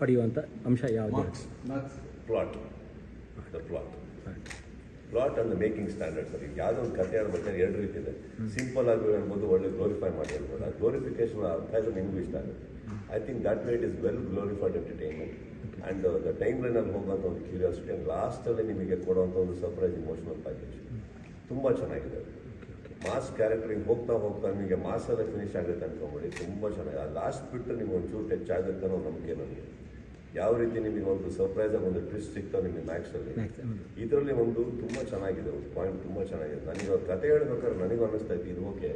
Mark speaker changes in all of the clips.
Speaker 1: ಪಡೆಯುವಂಥ ಅಂಶ ಯಾವುದು?
Speaker 2: Plot plot plot and making standard sir ಈಗ ಯಾವುದೋ ಒಂದು ಕಥೆ ಹೇಳ್ಬೇಕಾದ್ರೆ ಎರಡು ರೀತಿ ಇದೆ. ಸಿಂಪಲ್ ಆಗಿ ಹೇಳ್ಬೋದು ಒಳ್ಳೆ ಗ್ಲೋರಿಫೈ ಮಾಡಿ ಹೇಳ್ಬೋದು. ಗ್ಲೋರಿಫಿಕೇಶನ್ ಅರ್ಥ ಇದೆ ನಿಮಗೂ ಇಷ್ಟ ಆಗುತ್ತೆ. I think that wait is well glorified entertainment and the time ಲೈನಲ್ಲಿ ಹೋಗುವಂಥ ಒಂದು ಕ್ಯೂರಿಯಾಸಿಟಿ ಆ್ಯಂಡ್ ಲಾಸ್ಟಲ್ಲಿ ನಿಮಗೆ ಕೊಡುವಂಥ ಒಂದು ಸರ್ಪ್ರೈಸ್ ಇಮೋಷನಲ್ ಪ್ಯಾಕೇಜ್ ತುಂಬ ಚೆನ್ನಾಗಿದೆ. ಮಾಸ್ ಕ್ಯಾರೆಕ್ಟ್ರಿಗೆ ಹೋಗ್ತಾ ಹೋಗ್ತಾ ನಿಮಗೆ ಮಾಸಲ್ಲೇ ಫಿನಿಶ್ ಆಗುತ್ತೆ ಅನ್ಕೊಂಬಿಡಿ. ತುಂಬ ಚೆನ್ನಾಗಿದೆ. ಆ ಲಾಸ್ಟ್ ಬಿಟ್ಟು ನಿಮ್ಗೆ ಒಂಚೂರು ಟಚ್ ಆಗುತ್ತೆ ಅನ್ನೋ ನಂಬಿಕೆ ನನಗೆ ಯಾವ ರೀತಿ ನಿಮಗೆ ಒಂದು ಸರ್ಪ್ರೈಸ್ ಆಗಿ ಒಂದು ಟ್ವಿಸ್ಟ್ ಸಿಗ್ತಾ ನಿಮಗೆ ಮ್ಯಾಕ್ಸಲ್ಲಿ ಇದರಲ್ಲಿ ಒಂದು ತುಂಬ ಚೆನ್ನಾಗಿದೆ ಒಂದು ಪಾಯಿಂಟ್ ತುಂಬ ಚೆನ್ನಾಗಿದೆ. ನನಗೆ ಅವ್ರ ಕತೆ ಹೇಳ್ಬೇಕಾದ್ರೆ ನನಗೂ ಅನ್ನಿಸ್ತಾ ಇತ್ತು ಇದು ಓಕೆ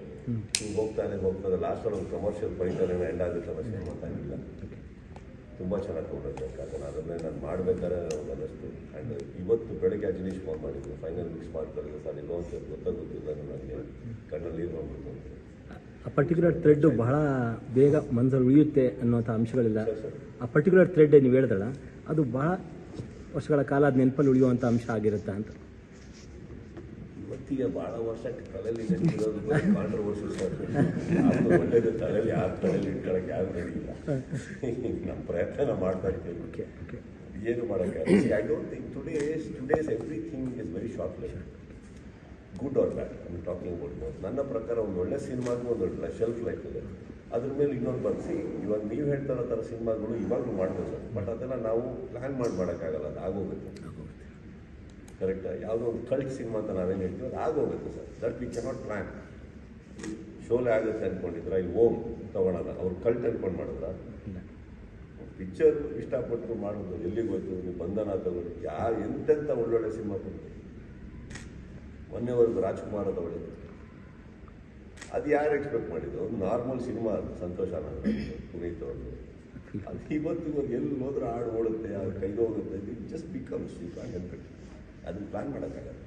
Speaker 2: ಹಿಂಗೆ ಹೋಗ್ತಾನೆ ಹೋಗ್ತಾನೆ ಲಾಸ್ಟಲ್ಲಿ ಒಂದು ಕಮರ್ಷಿಯಲ್ ಏನೋ ಎಂಡ್ ಆಗುತ್ತೆ ಅನ್ನೋ ಸಿನಿಮಾ ಗೊತ್ತಾಗಿಲ್ಲ ತುಂಬ ಚೆನ್ನಾಗಿ ತೊಗೊಂಡಿರ್ಬೇಕು ಕತೆ ಅದನ್ನೇ ನಾನು ಮಾಡಬೇಕಾದ್ರೆ ನನಗೆ ಅನ್ನಿಸ್ತು ಆ್ಯಂಡ್ ಇವತ್ತು ಬೆಳಗ್ಗೆ ಅಜನೀಶ್ ಫೋನ್ ಮಾಡಿದ್ದು ಫೈನಲ್ ಮಿಕ್ಸ್ ಮಾಡ್ತಾರೆ ಸರ್ ಇದು ಅಂತ ಗೊತ್ತಾಗುತ್ತಿಲ್ಲ ನನಗೆ ಕಣ್ಣಲ್ಲಿ ನೀರು ಅಂತ.
Speaker 1: ಆ ಪರ್ಟಿಕ್ಯುಲರ್ ಥ್ರೆಡ್ ಬಹಳ ಬೇಗ ಮನಸ್ಸಲ್ಲಿ ಉಳಿಯುತ್ತೆ ಅನ್ನುವಂಥ ಅಂಶಗಳಿಲ್ಲ. ಆ ಪರ್ಟಿಕ್ಯುಲರ್ ಥ್ರೆಡ್ ನೀವು ಹೇಳಿದ್ರಲ್ಲ ಅದು ಬಹಳ ವರ್ಷಗಳ ಕಾಲ ಅದು ನೆನಪಲ್ಲಿ ಉಳಿಯುವಂಥ ಅಂಶ ಆಗಿರುತ್ತೆ ಅಂತ.
Speaker 2: ಇವತ್ತಿಗೆ ಭಾಳ ವರ್ಷಕ್ಕೆ ತಲೆಯಲ್ಲಿ ನೆನಪಿರೋದು ಕಾಂಟ್ರವರ್ಸಿ ಸರ್ ಅದು ಒಳ್ಳೇದು ತಲೆಯಲ್ಲಿ ಯಾರ ತಲೆಯಲ್ಲಿ ಇಟ್ಕೊಳಕ್ಕೆ ಯಾರು ನಡೀಲ್ಲ ನಮ್ಮ ಪ್ರಯತ್ನ ನಾವು ಮಾಡ್ತಾ ಇರ್ತೀವಿ
Speaker 1: ಓಕೆ ಓಕೆ
Speaker 2: ಏನು ಮಾಡೋಕ್ಕೆ? I don't think today's today's everything is very short life good or bad I talking about ನನ್ನ ಪ್ರಕಾರ ಒಂದು ಒಳ್ಳೆ ಸಿನಿಮಾಗೂ ಒಂದು ಶೆಲ್ಫ್ ಲೈಫ್ ಇದೆ. ಅದ್ರ ಮೇಲೆ ಇನ್ನೊಂದು ಬರ್ಸಿ ಇವಾಗ ನೀವು ಹೇಳ್ತಾ ಇರೋ ಥರ ಸಿನಿಮಾಗಳು ಇವಾಗಲೂ ಮಾಡ್ಬೋದು ಸರ್. ಬಟ್ ಅದೆಲ್ಲ ನಾವು ಪ್ಲ್ಯಾನ್ ಮಾಡಿ ಮಾಡೋಕ್ಕಾಗಲ್ಲ ಅದು ಆಗೋಗುತ್ತೆ. ಕರೆಕ್ಟ್ ಯಾವುದೋ ಒಂದು ಕಲ್ಟ್ ಸಿನಿಮಾ ಅಂತ ನಾವೇನು ಹೇಳ್ತೀವಿ ಅದು ಆಗೋಗುತ್ತೆ sir. That we cannot plan Sholay ಆಗುತ್ತೆ ಅಂದ್ಕೊಂಡಿದ್ರೆ ಇಲ್ಲಿ ಓಮ್ ತೊಗೊಳಲ್ಲ. ಅವ್ರು ಕಲ್ಟ್ ಅಂದ್ಕೊಂಡು ಮಾಡಿದ್ರ? ಪಿಕ್ಚರ್ ಇಷ್ಟಪಟ್ಟು ಮಾಡೋದು ಎಲ್ಲಿಗೆ ಹೋಯ್ತು ನೀವು ಬಂಧನ ತಗೊಳ್ಳಿ. ಯಾರು ಎಂತೆಂಥ ಒಳ್ಳೊಳ್ಳೆ ಸಿನಿಮಾ ಕೊಡ್ತೀವಿ. ಮೊನ್ನೆವರೆಗೂ ರಾಜ್ಕುಮಾರ್ ಅದು ಒಳ್ಳೆಯದು ಅದು ಯಾರು ಎಕ್ಸ್ಪೆಕ್ಟ್ ಮಾಡಿದ್ದು? ಒಂದು ನಾರ್ಮಲ್ ಸಿನಿಮಾ ಅದು, ಸಂತೋಷ ಪುನೀತ್ ಅವರು ಅದು ಇವತ್ತು ಇವಾಗ ಎಲ್ಲಿ ಹೋದ್ರೆ ಹಾಡು ಓಡುತ್ತೆ ಅದು ಕೈಗೋಗುತ್ತೆ ಜಸ್ಟ್ ಬಿಕಮ್ಸ್ ಯು ಅದನ್ನು ಅದನ್ನ ಪ್ಲಾನ್ ಮಾಡೋಕ್ಕಾಗಲ್ಲ.